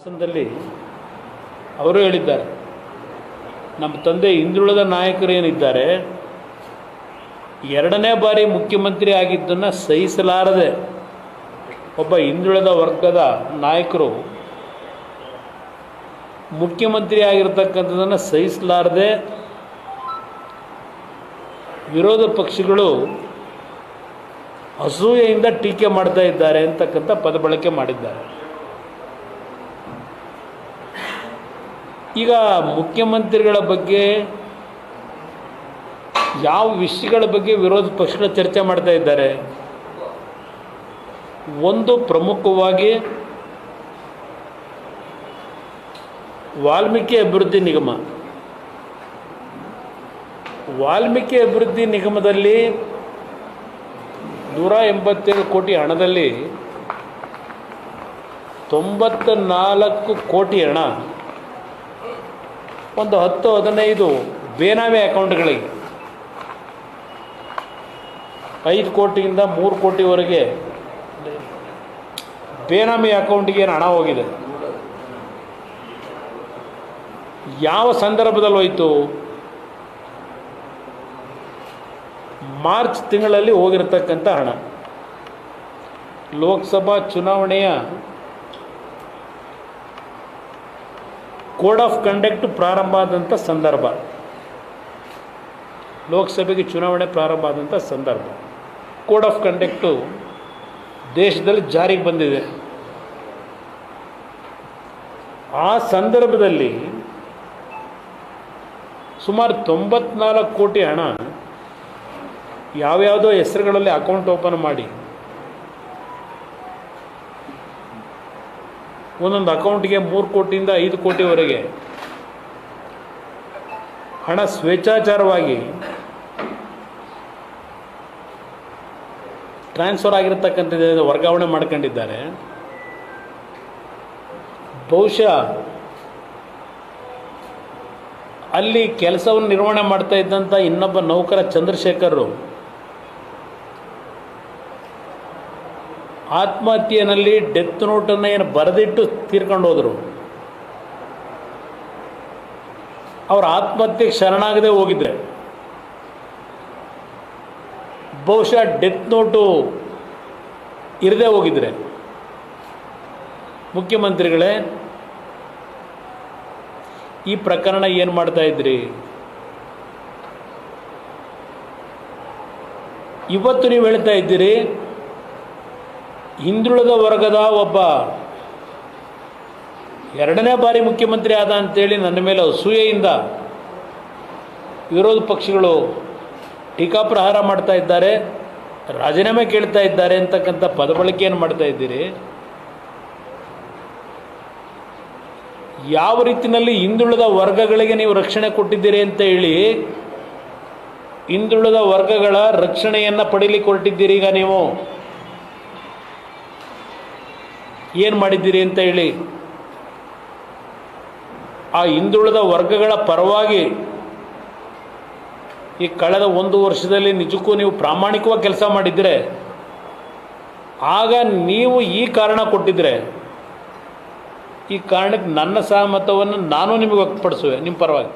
ಶಾಸನದಲ್ಲಿ ಅವರು ಹೇಳಿದ್ದಾರೆ, ನಮ್ಮ ತಂದೆ ಹಿಂದುಳಿದ ನಾಯಕರು ಏನಿದ್ದಾರೆ, ಎರಡನೇ ಬಾರಿ ಮುಖ್ಯಮಂತ್ರಿ ಆಗಿದ್ದನ್ನು ಸಹಿಸಲಾರದೆ ಒಬ್ಬ ಹಿಂದುಳಿದ ವರ್ಗದ ನಾಯಕರು ಮುಖ್ಯಮಂತ್ರಿ ಆಗಿರ್ತಕ್ಕಂಥದ್ದನ್ನು ಸಹಿಸಲಾರದೆ ವಿರೋಧ ಪಕ್ಷಗಳು ಅಸೂಯೆಯಿಂದ ಟೀಕೆ ಮಾಡ್ತಾ ಇದ್ದಾರೆ ಅಂತಕ್ಕಂಥ ಪದ ಬಳಕೆ ಮಾಡಿದ್ದಾರೆ. ಈಗ ಮುಖ್ಯಮಂತ್ರಿಗಳ ಬಗ್ಗೆ ಯಾವ ವಿಷಯಗಳ ಬಗ್ಗೆ ವಿರೋಧ ಪಕ್ಷಗಳು ಚರ್ಚೆ ಮಾಡ್ತಾ ಇದ್ದಾರೆ? ಒಂದು ಪ್ರಮುಖವಾಗಿ ವಾಲ್ಮೀಕಿ ಅಭಿವೃದ್ಧಿ ನಿಗಮ. ವಾಲ್ಮೀಕಿ ಅಭಿವೃದ್ಧಿ ನಿಗಮದಲ್ಲಿ ನೂರ ಎಂಬತ್ತೇಳು ಕೋಟಿ ಹಣದಲ್ಲಿ ತೊಂಬತ್ತ ನಾಲ್ಕು ಕೋಟಿ ಹಣ ಒಂದು ಹತ್ತು, ಹದಿನೈದು, ಬೇನಾಮಿ ಅಕೌಂಟ್ಗಳಿಗೆ. ಐದು ಕೋಟಿಯಿಂದ ಮೂರು ಕೋಟಿವರೆಗೆ ಬೇನಾಮಿ ಅಕೌಂಟ್ಗೆ ಏನು ಹಣ ಹೋಗಿದೆ? ಯಾವ ಸಂದರ್ಭದಲ್ಲಿ ಹೋಯಿತು? ಮಾರ್ಚ್ ತಿಂಗಳಲ್ಲಿ ಹೋಗಿರತಕ್ಕಂಥ ಹಣ. ಲೋಕಸಭಾ ಚುನಾವಣೆಯ ಕೋಡ್ ಆಫ್ ಕಂಡಕ್ಟ್ ಪ್ರಾರಂಭ ಆದಂಥ ಸಂದರ್ಭ. ಲೋಕಸಭೆಗೆ ಚುನಾವಣೆ ಪ್ರಾರಂಭ ಆದಂಥ ಸಂದರ್ಭ. ಕೋಡ್ ಆಫ್ ಕಂಡಕ್ಟು ದೇಶದಲ್ಲಿ ಜಾರಿಗೆ ಬಂದಿದೆ. ಆ ಸಂದರ್ಭದಲ್ಲಿ ಸುಮಾರು ತೊಂಬತ್ನಾಲ್ಕು ಕೋಟಿ ಹಣ ಯಾವ್ಯಾವುದೋ ಹೆಸರುಗಳಲ್ಲಿ ಅಕೌಂಟ್ ಓಪನ್ ಮಾಡಿ ಒಂದೊಂದು ಅಕೌಂಟ್ಗೆ ಮೂರು ಕೋಟಿಯಿಂದ ಐದು ಕೋಟಿವರೆಗೆ. ಹಣ ಸ್ವೇಚ್ಛಾಚಾರವಾಗಿ ಟ್ರಾನ್ಸ್ಫರ್ ಆಗಿರತಕ್ಕಂಥದ್ದು ವರ್ಗಾವಣೆ ಮಾಡ್ಕೊಂಡಿದ್ದಾರೆ. ಬಹುಶಃ ಅಲ್ಲಿ ಕೆಲಸವನ್ನು ನಿರ್ವಹಣೆ ಮಾಡ್ತಾ ಇದ್ದಂಥ ಇನ್ನೊಬ್ಬ ನೌಕರ ಚಂದ್ರಶೇಖರರು ಆತ್ಮಹತ್ಯೆಯಲ್ಲಿ ಡೆತ್ ನೋಟನ್ನು ಏನು ಬರೆದಿಟ್ಟು ತೀರ್ಕೊಂಡು ಹೋದರು. ಅವರು ಆತ್ಮಹತ್ಯೆಗೆ ಶರಣಾಗದೆ ಹೋಗಿದ್ರೆ ಬಹುಶಃ ಡೆತ್ ನೋಟು ಇರದೆ ಹೋಗಿದ್ರೆ. ಮುಖ್ಯಮಂತ್ರಿಗಳೇ, ಈ ಪ್ರಕರಣ ಏನು ಮಾಡ್ತಾ ಇದ್ರಿ? ಇವತ್ತು ನೀವು ಹೇಳ್ತಾ ಇದ್ದೀರಿ ಹಿಂದುಳಿದ ವರ್ಗದ ಒಬ್ಬ ಎರಡನೇ ಬಾರಿ ಮುಖ್ಯಮಂತ್ರಿ ಆದ ಅಂತೇಳಿ ನನ್ನ ಮೇಲೆ ಅಸೂಯೆಯಿಂದ ವಿರೋಧ ಪಕ್ಷಗಳು ಟೀಕಾಪ್ರಹಾರ ಮಾಡ್ತಾ ಇದ್ದಾರೆ, ರಾಜೀನಾಮೆ ಕೇಳ್ತಾ ಇದ್ದಾರೆ ಅಂತಕ್ಕಂಥ ಪದಬಳಕೆಯನ್ನು ಮಾಡ್ತಾ ಇದ್ದೀರಿ. ಯಾವ ರೀತಿಯಲ್ಲಿ ಹಿಂದುಳಿದ ವರ್ಗಗಳಿಗೆ ನೀವು ರಕ್ಷಣೆ ಕೊಟ್ಟಿದ್ದೀರಿ ಅಂತ ಹೇಳಿ, ಹಿಂದುಳಿದ ವರ್ಗಗಳ ರಕ್ಷಣೆಯನ್ನು ಪಡೀಲಿಕ್ಕೆ ಹೊರಟಿದ್ದೀರಿ ಈಗ ನೀವು? ಏನು ಮಾಡಿದ್ದೀರಿ ಅಂತ ಹೇಳಿ, ಆ ಹಿಂದುಳಿದ ವರ್ಗಗಳ ಪರವಾಗಿ ಈ ಕಳೆದ ಒಂದು ವರ್ಷದಲ್ಲಿ ನಿಜಕ್ಕೂ ನೀವು ಪ್ರಾಮಾಣಿಕವಾಗಿ ಕೆಲಸ ಮಾಡಿದರೆ, ಆಗ ನೀವು ಈ ಕಾರಣ ಕೊಟ್ಟಿದ್ರೆ, ಈ ಕಾರಣಕ್ಕೆ ನನ್ನ ಸಹಮತವನ್ನು ನಾನು ನಿಮಗೆ ವ್ಯಕ್ತಪಡಿಸುವೆ, ನಿಮ್ಮ ಪರವಾಗಿ.